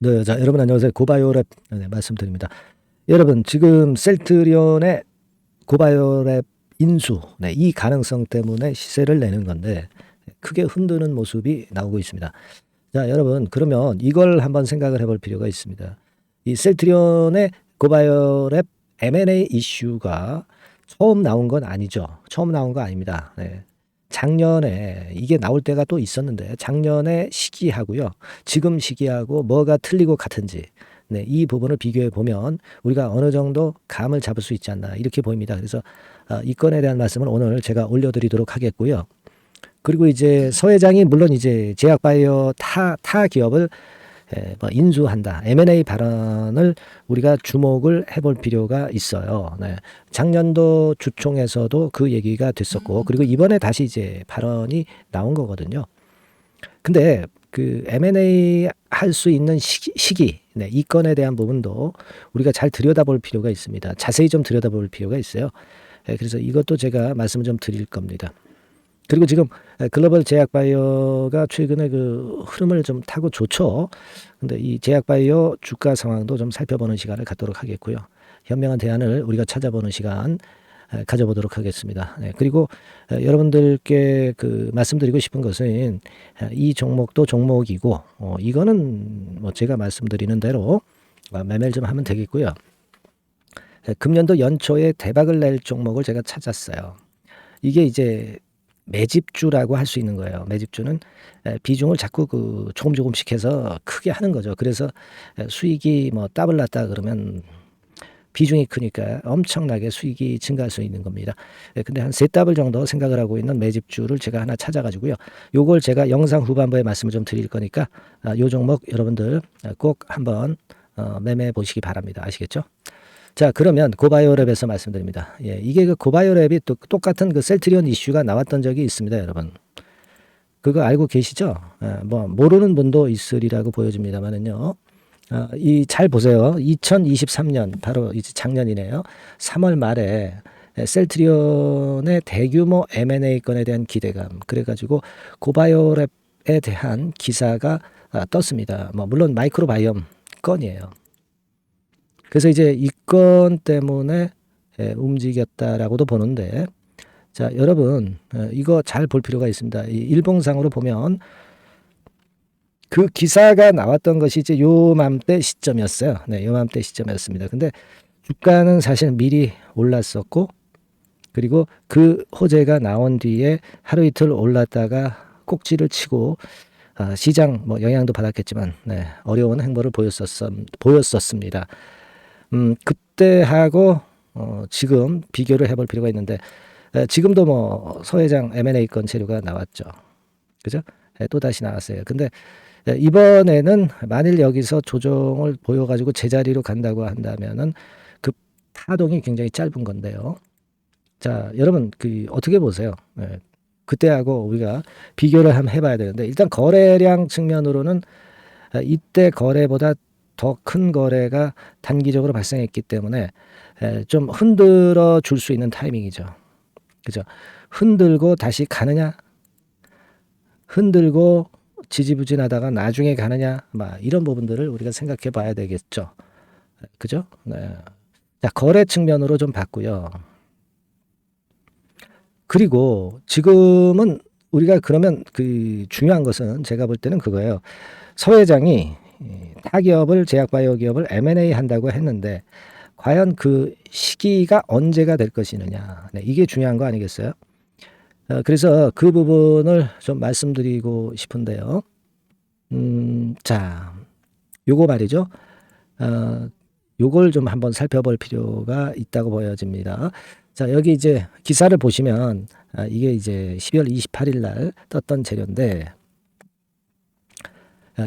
네, 자, 여러분 안녕하세요. 고바이오랩 네, 말씀드립니다. 여러분 지금 셀트리온의 고바이오랩 인수, 네, 이 가능성 때문에 시세를 내는 건데 크게 흔드는 모습이 나오고 있습니다. 자, 여러분 그러면 이걸 한번 생각을 해볼 필요가 있습니다. 이 셀트리온의 고바이오랩 M&A 이슈가 처음 나온 건 아니죠. 처음 나온 거 아닙니다. 네. 작년에 이게 나올 때가 또 있었는데 작년에 시기하고요. 지금 시기하고 뭐가 틀리고 같은지 네, 이 부분을 비교해 보면 우리가 어느 정도 감을 잡을 수 있지 않나 이렇게 보입니다. 그래서 어, 이 건에 대한 말씀을 오늘 제가 올려드리도록 하겠고요. 그리고 이제 서 회장이 물론 이제 제약바이오 타, 타 기업을 에, 뭐 인수한다. M&A 발언을 우리가 주목을 해볼 필요가 있어요. 네. 작년도 주총에서도 그 얘기가 됐었고, 그리고 이번에 다시 이제 발언이 나온 거거든요. 근데 그 M&A 할 수 있는 시기, 시기 네, 이 건에 대한 부분도 우리가 잘 들여다볼 필요가 있습니다. 자세히 좀 들여다볼 필요가 있어요. 예, 그래서 이것도 제가 말씀을 좀 드릴 겁니다. 그리고 지금 글로벌 제약 바이오가 최근에 그 흐름을 좀 타고 좋죠. 근데 이 제약 바이오 주가 상황도 좀 살펴보는 시간을 갖도록 하겠고요. 현명한 대안을 우리가 찾아보는 시간 에, 가져보도록 하겠습니다. 네, 그리고 에, 여러분들께 그 말씀드리고 싶은 것은 에, 이 종목도 종목이고 어, 이거는 뭐 제가 말씀드리는 대로 어, 매매를 좀 하면 되겠고요. 에, 금년도 연초에 대박을 낼 종목을 제가 찾았어요. 이게 이제 매집주라고 할 수 있는 거예요. 매집주는 에, 비중을 자꾸 그 조금 조금씩 해서 크게 하는 거죠. 그래서 에, 수익이 뭐 더블 났다 그러면 비중이 크니까 엄청나게 수익이 증가할 수 있는 겁니다. 예, 근데 한 세 더블 정도 생각을 하고 있는 매집주를 제가 하나 찾아가지고요. 요걸 제가 영상 후반부에 말씀을 좀 드릴 거니까 아, 요 종목 여러분들 꼭 한번 어, 매매해 보시기 바랍니다. 아시겠죠? 자, 그러면 고바이오랩에서 말씀드립니다. 예, 이게 그 고바이오랩이 또 똑같은 그 셀트리온 이슈가 나왔던 적이 있습니다, 여러분. 그거 알고 계시죠? 예, 뭐 모르는 분도 있으리라고 보여집니다만은요. 아, 이잘 보세요. 2023년 바로 이제 작년이네요. 3월 말에 셀트리온의 대규모 M&A 건에 대한 기대감 그래가지고 고바이오랩에 대한 기사가 아, 떴습니다. 뭐 물론 마이크로바이옴 건이에요. 그래서 이제 이 건 때문에 예, 움직였다라고도 보는데 자 여러분 어, 이거 잘 볼 필요가 있습니다. 이 일봉상으로 보면 그 기사가 나왔던 것이 이제 요맘때 시점이었어요. 네, 요맘때 시점이었습니다. 근데 주가는 사실 미리 올랐었고 그리고 그 호재가 나온 뒤에 하루 이틀 올랐다가 꼭지를 치고 아, 시장 뭐 영향도 받았겠지만 네, 어려운 행보를 보였었, 보였었습니다. 음, 그때하고 어, 지금 비교를 해볼 필요가 있는데 에, 지금도 뭐 서회장 M&A 건 재료가 나왔죠. 그죠? 에, 또 다시 나왔어요. 근데 에, 이번에는 만일 여기서 조정을 보여가지고 제자리로 간다고 한다면은 그 파동이 굉장히 짧은 건데요. 자, 여러분 그 어떻게 보세요? 예, 그때하고 우리가 비교를 한번 해봐야 되는데 일단 거래량 측면으로는 에, 이때 거래보다 더 큰 거래가 단기적으로 발생했기 때문에 에, 좀 흔들어 줄 수 있는 타이밍이죠. 그죠? 흔들고 다시 가느냐? 흔들고 지지부진하다가 나중에 가느냐? 막 이런 부분들을 우리가 생각해 봐야 되겠죠. 그죠? 네. 자, 거래 측면으로 좀 봤고요. 그리고 지금은 우리가 그러면 그 중요한 것은 제가 볼 때는 그거예요. 서 회장이 이 타 기업을 제약바이오 기업을 M&A 한다고 했는데 과연 그 시기가 언제가 될 것이느냐 네, 이게 중요한 거 아니겠어요? 어, 그래서 그 부분을 좀 말씀드리고 싶은데요. 음, 자, 요거 말이죠. 어, 요걸 좀 한번 살펴볼 필요가 있다고 보여집니다. 자, 여기 이제 기사를 보시면 아, 이게 이제 12월 28일 날 떴던 재료인데 아,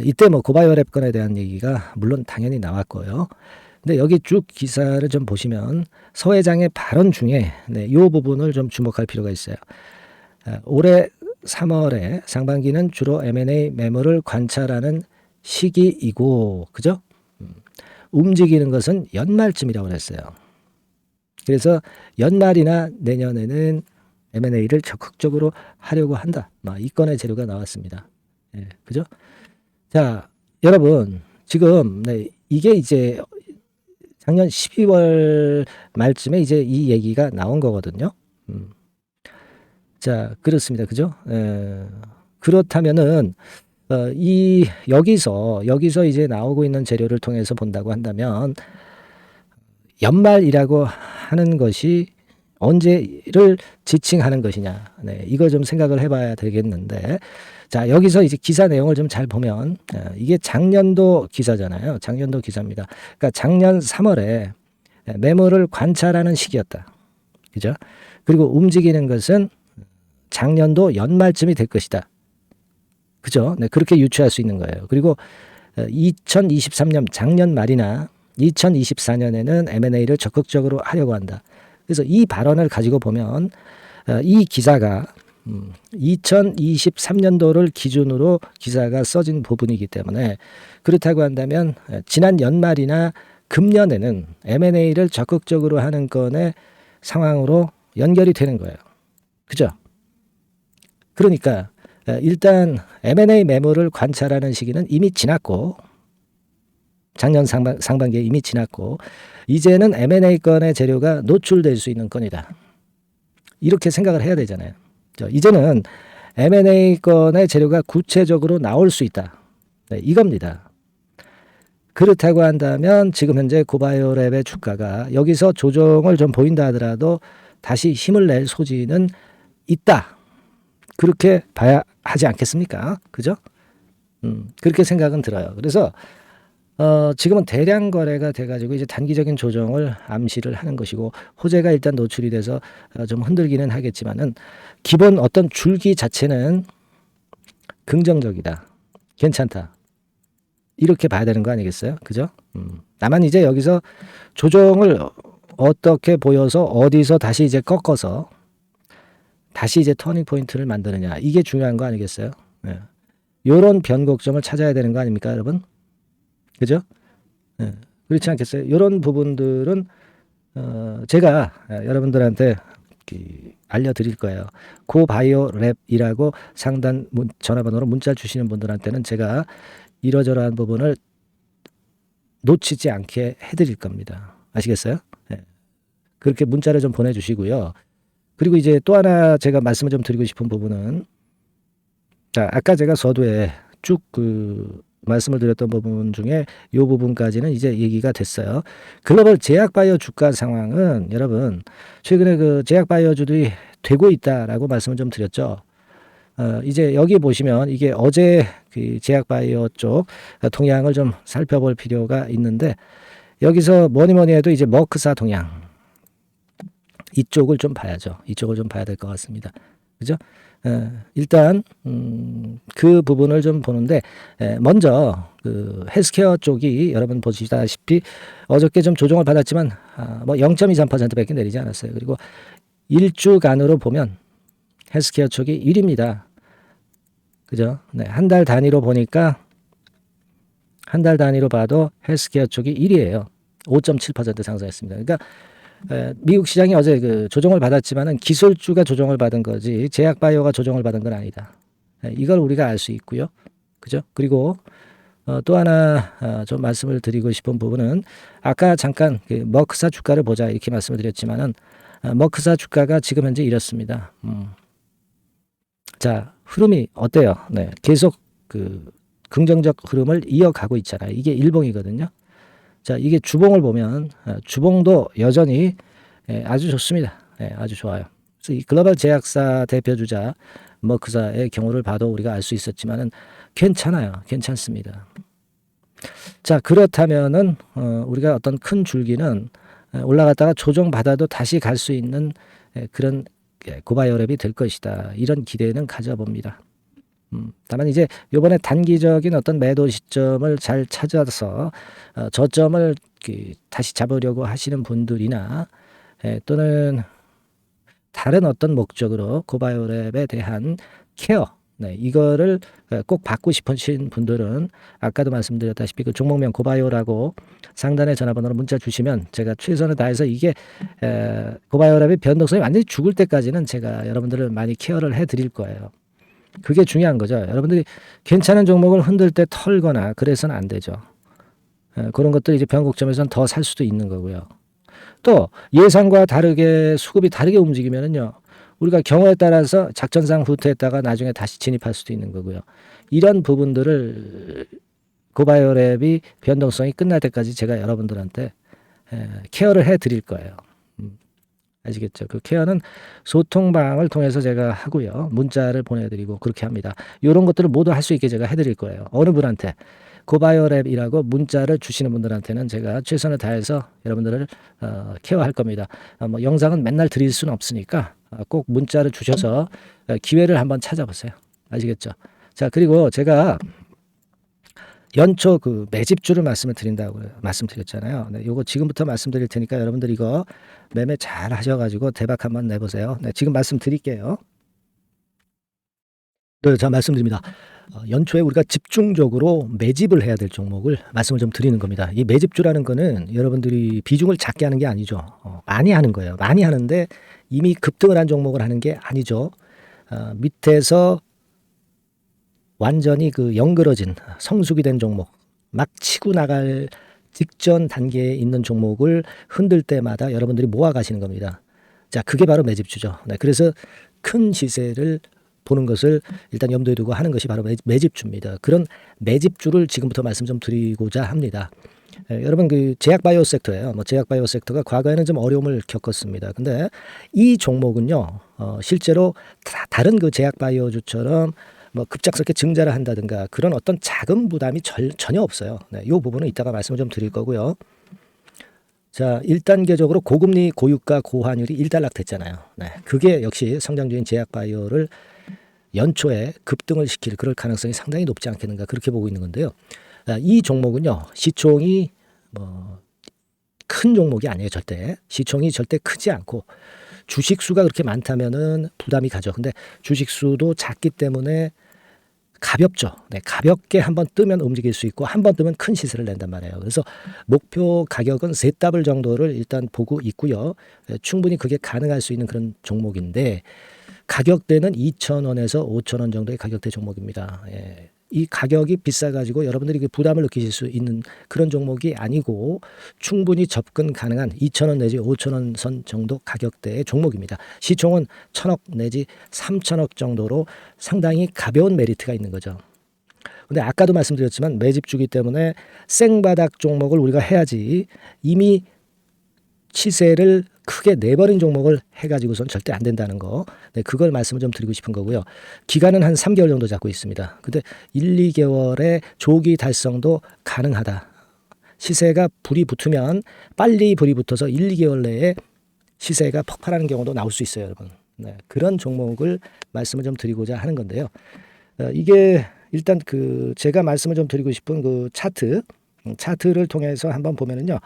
이때 뭐 고바이오랩 건에 대한 얘기가 물론 당연히 나왔고요. 근데 여기 쭉 기사를 좀 보시면 서 회장의 발언 중에 네, 이 부분을 좀 주목할 필요가 있어요. 아, 올해 3월에 상반기는 주로 M&A 매물을 관찰하는 시기이고, 그죠? 음, 움직이는 것은 연말쯤이라고 그랬어요. 그래서 연말이나 내년에는 M&A를 적극적으로 하려고 한다. 막 이 건의 재료가 나왔습니다. 예, 그죠? 자, 여러분, 지금 네, 이게 이제 작년 12월 말쯤에 이제 이 얘기가 나온 거거든요. 음. 자, 그렇습니다. 그죠? 에, 그렇다면은 어, 이 여기서 여기서 이제 나오고 있는 재료를 통해서 본다고 한다면 연말이라고 하는 것이 언제를 지칭하는 것이냐. 네, 이거 좀 생각을 해봐야 되겠는데, 자 여기서 이제 기사 내용을 좀 잘 보면 어, 이게 작년도 기사잖아요. 작년도 기사입니다. 그러니까 작년 3월에 매물을 관찰하는 시기였다. 그죠? 그리고 움직이는 것은 작년도 연말쯤이 될 것이다. 그죠? 네, 그렇게 유추할 수 있는 거예요. 그리고 2023년 작년 말이나 2024년에는 M&A를 적극적으로 하려고 한다. 그래서 이 발언을 가지고 보면 어, 이 기사가 2023년도를 기준으로 기사가 써진 부분이기 때문에 그렇다고 한다면 어, 지난 연말이나 금년에는 M&A를 적극적으로 하는 건의 상황으로 연결이 되는 거예요. 그죠? 그러니까 어, 일단 M&A 매물을 관찰하는 시기는 이미 지났고 작년 상반, 상반기에 이미 지났고 이제는 M&A 건의 재료가 노출될 수 있는 건이다. 이렇게 생각을 해야 되잖아요. 이제는 M&A 건의 재료가 구체적으로 나올 수 있다. 네, 이겁니다. 그렇다고 한다면 지금 현재 고바이오랩의 주가가 여기서 조정을 좀 보인다 하더라도 다시 힘을 낼 소지는 있다. 그렇게 봐야 하지 않겠습니까? 그죠? 음, 그렇게 생각은 들어요. 그래서 어, 지금은 대량 거래가 돼가지고 이제 단기적인 조정을 암시를 하는 것이고 호재가 일단 노출이 돼서 어, 좀 흔들기는 하겠지만은 기본 어떤 줄기 자체는 긍정적이다. 괜찮다. 이렇게 봐야 되는 거 아니겠어요? 그죠? 음. 다만 이제 여기서 조정을 어떻게 보여서 어디서 다시 이제 꺾어서 다시 이제 터닝 포인트를 만드느냐 이게 중요한 거 아니겠어요? 네. 요런 변곡점을 찾아야 되는 거 아닙니까, 여러분? 그죠? 네. 그렇지 않겠어요? 이런 부분들은 어, 제가 여러분들한테 알려드릴 거예요. 고바이오 랩이라고 상단 문, 전화번호로 문자 주시는 분들한테는 제가 이러저러한 부분을 놓치지 않게 해드릴 겁니다. 아시겠어요? 네. 그렇게 문자를 좀 보내주시고요. 그리고 이제 또 하나 제가 말씀을 좀 드리고 싶은 부분은 자 아까 제가 서두에 쭉그 말씀을 드렸던 부분 중에 이 부분까지는 이제 얘기가 됐어요. 글로벌 제약바이오 주가 상황은 여러분 최근에 그 제약바이오주들이 되고 있다라고 말씀을 좀 드렸죠. 어, 이제 여기 보시면 이게 어제 그 제약바이오 쪽 동향을 좀 살펴볼 필요가 있는데 여기서 뭐니 뭐니 해도 이제 머크사 동향 이쪽을 좀 봐야죠. 이쪽을 좀 봐야 될 것 같습니다. 그죠? 에, 일단 음, 그 부분을 좀 보는데 에, 먼저 그 헬스케어 쪽이 여러분 보시다시피 어저께 좀 조정을 받았지만 아, 뭐 0.23%밖에 내리지 않았어요. 그리고 일주간으로 보면 헬스케어 쪽이 1위입니다. 그죠? 네, 한 달 단위로 보니까 한 달 단위로 봐도 헬스케어 쪽이 1위예요. 5.7% 상승했습니다. 그러니까 미국 시장이 어제 그 조정을 받았지만은 기술주가 조정을 받은 거지 제약 바이오가 조정을 받은 건 아니다. 이걸 우리가 알 수 있고요. 그죠? 그리고 어, 또 하나 어, 좀 말씀을 드리고 싶은 부분은 아까 잠깐 그 머크사 주가를 보자 이렇게 말씀을 드렸지만은 어, 머크사 주가가 지금 현재 이렇습니다. 음. 자 흐름이 어때요? 네, 계속 그 긍정적 흐름을 이어가고 있잖아요. 이게 일봉이거든요. 자, 이게 주봉을 보면 어, 주봉도 여전히 예, 아주 좋습니다. 예, 아주 좋아요. 그래서 이 글로벌 제약사 대표 주자 머크사의 경우를 봐도 우리가 알 수 있었지만은 괜찮아요. 괜찮습니다. 자, 그렇다면은 어, 우리가 어떤 큰 줄기는 어, 올라갔다가 조정 받아도 다시 갈 수 있는 그런 고바이오랩이 될 것이다. 이런 기대는 가져봅니다. 음, 다만 이제 요번에 단기적인 어떤 매도 시점을 잘 찾아서 어, 저점을 그, 다시 잡으려고 하시는 분들이나 예, 또는 다른 어떤 목적으로 고바이오랩에 대한 케어 네, 이거를 어, 꼭 받고 싶으신 분들은 아까도 말씀드렸다시피 그 종목명 고바이오라고 상단에 전화번호로 문자 주시면 제가 최선을 다해서 이게 에, 고바이오랩의 변동성이 완전히 죽을 때까지는 제가 여러분들을 많이 케어를 해드릴 거예요. 그게 중요한 거죠. 여러분들이 괜찮은 종목을 흔들 때 털거나 그래서는 안 되죠. 어, 그런 것들 이제 변곡점에서는 더 살 수도 있는 거고요. 또 예상과 다르게 수급이 다르게 움직이면은요. 우리가 경우에 따라서 작전상 후퇴했다가 나중에 다시 진입할 수도 있는 거고요. 이런 부분들을 고바이오랩이 변동성이 끝날 때까지 제가 여러분들한테 에, 케어를 해 드릴 거예요. 음, 아시겠죠? 그 케어는 소통방을 통해서 제가 하고요. 문자를 보내드리고 그렇게 합니다. 이런 것들을 모두 할 수 있게 제가 해드릴 거예요. 어느 분한테 고바이오랩이라고 문자를 주시는 분들한테는 제가 최선을 다해서 여러분들을 어, 케어할 겁니다. 어, 뭐 영상은 맨날 드릴 수는 없으니까 어, 꼭 문자를 주셔서 어, 기회를 한번 찾아보세요. 아시겠죠? 자 그리고 제가 연초 그 매집주를 말씀을 드린다고 말씀드렸잖아요. 네, 요거 지금부터 말씀드릴 테니까 여러분들 이거 매매 잘 하셔가지고 대박 한번 내보세요. 네, 지금 말씀드릴게요. 네, 자 말씀드립니다. 어, 연초에 우리가 집중적으로 매집을 해야 될 종목을 말씀을 좀 드리는 겁니다. 이 매집주라는 거는 여러분들이 비중을 작게 하는 게 아니죠. 어, 많이 하는 거예요. 많이 하는데 이미 급등을 한 종목을 하는 게 아니죠. 어, 밑에서 완전히 그 영그러진 성숙이 된 종목, 막 치고 나갈 직전 단계에 있는 종목을 흔들 때마다 여러분들이 모아 가시는 겁니다. 자, 그게 바로 매집주죠. 네, 그래서 큰 시세를 보는 것을 일단 염두에 두고 하는 것이 바로 매- 매집주입니다. 그런 매집주를 지금부터 말씀 좀 드리고자 합니다. 에, 여러분 그 제약 바이오 섹터예요. 뭐 제약 바이오 섹터가 과거에는 좀 어려움을 겪었습니다. 근데 이 종목은요, 어, 실제로 다, 다른 그 제약 바이오주처럼 뭐 급작스럽게 증자를 한다든가 그런 어떤 자금 부담이 절, 전혀 없어요. 네, 이 부분은 이따가 말씀을 좀 드릴 거고요. 자, 1단계적으로 고금리, 고유가, 고환율이 일단락됐잖아요. 네, 그게 역시 성장주인 제약 바이오를 연초에 급등을 시킬 그럴 가능성이 상당히 높지 않겠는가 그렇게 보고 있는 건데요. 아, 이 종목은요 시총이 뭐 큰 종목이 아니에요 절대 시총이 절대 크지 않고 주식 수가 그렇게 많다면은 부담이 가죠. 근데 주식 수도 작기 때문에 가볍죠. 네, 가볍게 한번 뜨면 움직일 수 있고 한 번 뜨면 큰 시세를 낸단 말이에요. 그래서 목표 가격은 세 더블 정도를 일단 보고 있고요. 에, 충분히 그게 가능할 수 있는 그런 종목인데 가격대는 2,000원에서 5,000원 정도의 가격대 종목입니다. 예. 이 가격이 비싸가지고 여러분들이 그 부담을 느끼실 수 있는 그런 종목이 아니고 충분히 접근 가능한 2,000원 내지 5,000원 선 정도 가격대의 종목입니다. 시총은 1,000억 내지 3,000억 정도로 상당히 가벼운 메리트가 있는 거죠. 근데 아까도 말씀드렸지만 매집주기 때문에 생바닥 종목을 우리가 해야지 이미 시세를 크게 내버린 종목을 해가지고선 절대 안 된다는 거. 네, 그걸 말씀을 좀 드리고 싶은 거고요. 기간은 한 3개월 정도 잡고 있습니다. 근데 1, 2개월의 조기 달성도 가능하다. 시세가 불이 붙으면 빨리 불이 붙어서 1, 2개월 내에 시세가 폭발하는 경우도 나올 수 있어요, 여러분. 네, 그런 종목을 말씀을 좀 드리고자 하는 건데요. 어, 이게 일단 그 제가 말씀을 좀 드리고 싶은 그 차트, 음, 차트를 통해서 한번 보면은요.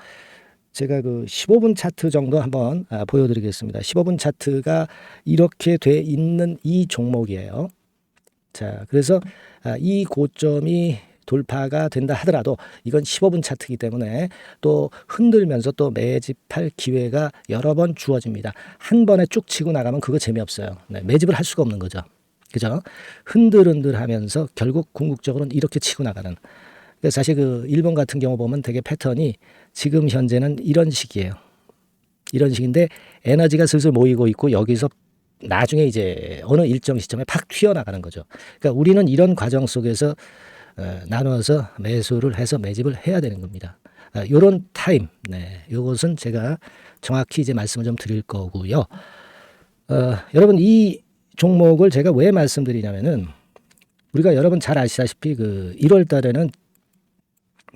제가 그 15분 차트 정도 한번 아, 보여드리겠습니다. 15분 차트가 이렇게 돼 있는 이 종목이에요. 자, 그래서 아, 이 고점이 돌파가 된다 하더라도 이건 15분 차트이기 때문에 또 흔들면서 또 매집할 기회가 여러 번 주어집니다. 한 번에 쭉 치고 나가면 그거 재미없어요. 네, 매집을 할 수가 없는 거죠. 그죠? 흔들흔들 하면서 결국 궁극적으로는 이렇게 치고 나가는. 그래서 사실 그 일본 같은 경우 보면 되게 패턴이 지금 현재는 이런 식이에요. 이런 식인데 에너지가 슬슬 모이고 있고 여기서 나중에 이제 어느 일정 시점에 팍 튀어나가는 거죠. 그러니까 우리는 이런 과정 속에서 어, 나눠서 매수를 해서 매집을 해야 되는 겁니다. 아, 요런 타임, 네, 요것은 제가 정확히 이제 말씀을 좀 드릴 거고요. 어, 여러분 이 종목을 제가 왜 말씀드리냐면은 우리가 여러분 잘 아시다시피 그 1월 달에는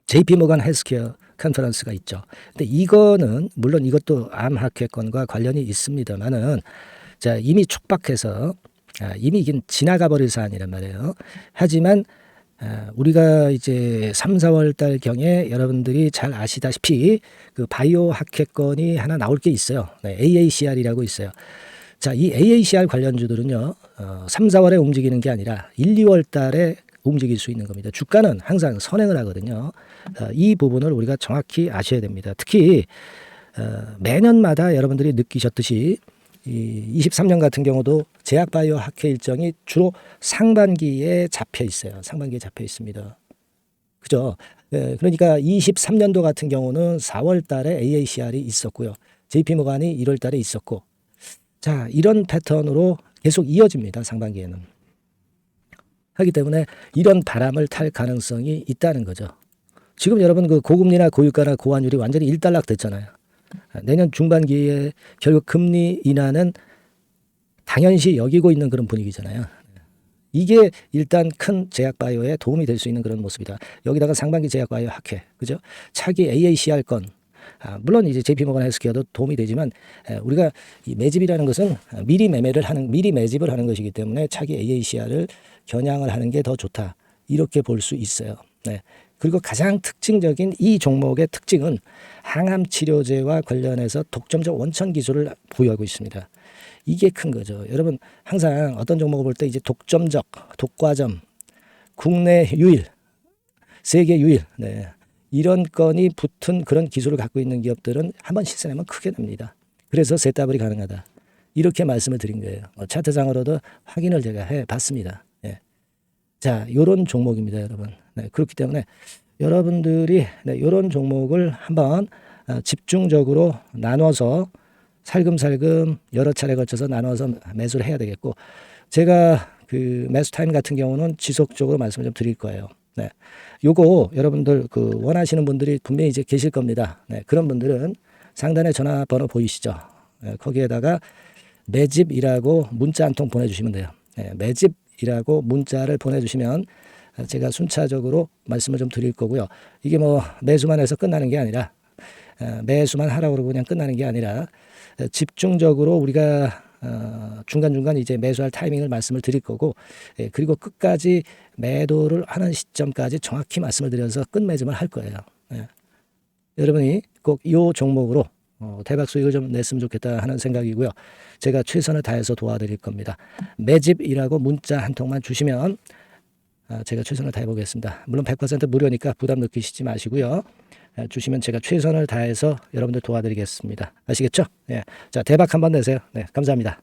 JP 모간 헬스케어 컨퍼런스가 있죠. 근데 이거는 물론 이것도 암 학회권과 관련이 있습니다만은 자 이미 촉박해서 아, 이미 지나가 버릴 사안이란 말이에요. 하지만 아, 우리가 이제 3, 4월 달 경에 여러분들이 잘 아시다시피 그 바이오 학회권이 하나 나올 게 있어요. 네, AACR이라고 있어요. 자, 이 AACR 관련주들은요, 어, 3, 4월에 움직이는 게 아니라 1, 2월 달에 움직일 수 있는 겁니다. 주가는 항상 선행을 하거든요. 어, 이 부분을 우리가 정확히 아셔야 됩니다. 특히 어, 매년마다 여러분들이 느끼셨듯이 이 23년 같은 경우도 제약바이오 학회 일정이 주로 상반기에 잡혀 있어요. 상반기에 잡혀 있습니다. 그죠? 예, 그러니까 23년도 같은 경우는 4월 달에 AACR이 있었고요. JP 모간이 1월 달에 있었고. 자, 이런 패턴으로 계속 이어집니다. 상반기에는. 하기 때문에 이런 바람을 탈 가능성이 있다는 거죠. 지금 여러분 그 고금리나 고유가나 고환율이 완전히 일단락 됐잖아요. 아, 내년 중반기에 결국 금리 인하는 당연시 여기고 있는 그런 분위기잖아요. 이게 일단 큰 제약 바이오에 도움이 될 수 있는 그런 모습이다. 여기다가 상반기 제약 바이오 학회, 그죠? 차기 AACR 건, 아, 물론 이제 JP모건 헬스케어도 도움이 되지만 에, 우리가 이 매집이라는 것은 미리 매매를 하는 미리 매집을 하는 것이기 때문에 차기 AACR을 겨냥을 하는 게 더 좋다. 이렇게 볼 수 있어요. 네. 그리고 가장 특징적인 이 종목의 특징은 항암 치료제와 관련해서 독점적 원천 기술을 보유하고 있습니다. 이게 큰 거죠. 여러분 항상 어떤 종목을 볼 때 이제 독점적, 독과점, 국내 유일, 세계 유일, 네. 이런 건이 붙은 그런 기술을 갖고 있는 기업들은 한번 시세 내면 크게 됩니다. 그래서 세따블이 가능하다. 이렇게 말씀을 드린 거예요. 어, 차트상으로도 확인을 제가 해 봤습니다. 예. 자, 요런 종목입니다, 여러분. 네, 그렇기 때문에 여러분들이 네, 요런 종목을 한번 어, 집중적으로 나눠서 살금살금 여러 차례 거쳐서 나눠서 매수를 해야 되겠고 제가 그 매수 타임 같은 경우는 지속적으로 말씀을 좀 드릴 거예요. 네. 요거 여러분들 그 원하시는 분들이 분명히 이제 계실 겁니다. 네. 그런 분들은 상단에 전화번호 보이시죠? 네. 거기에다가 매집이라고 문자 한 통 보내주시면 돼요. 네. 매집이라고 문자를 보내주시면 제가 순차적으로 말씀을 좀 드릴 거고요. 이게 뭐 매수만 해서 끝나는 게 아니라 어, 매수만 하라고 그러고 그냥 끝나는 게 아니라 어, 집중적으로 우리가 어, 중간중간 이제 매수할 타이밍을 말씀을 드릴 거고 예, 그리고 끝까지 매도를 하는 시점까지 정확히 말씀을 드려서 끝매짐을 할 거예요. 예. 여러분이 꼭 이 종목으로 어, 대박 수익을 좀 냈으면 좋겠다 하는 생각이고요. 제가 최선을 다해서 도와드릴 겁니다. 매집이라고 문자 한 통만 주시면 아, 제가 최선을 다해 보겠습니다. 물론 100% 무료니까 부담 느끼시지 마시고요. 예, 주시면 제가 최선을 다해서 여러분들 도와드리겠습니다. 아시겠죠? 예. 자, 대박 한번 내세요. 네, 감사합니다.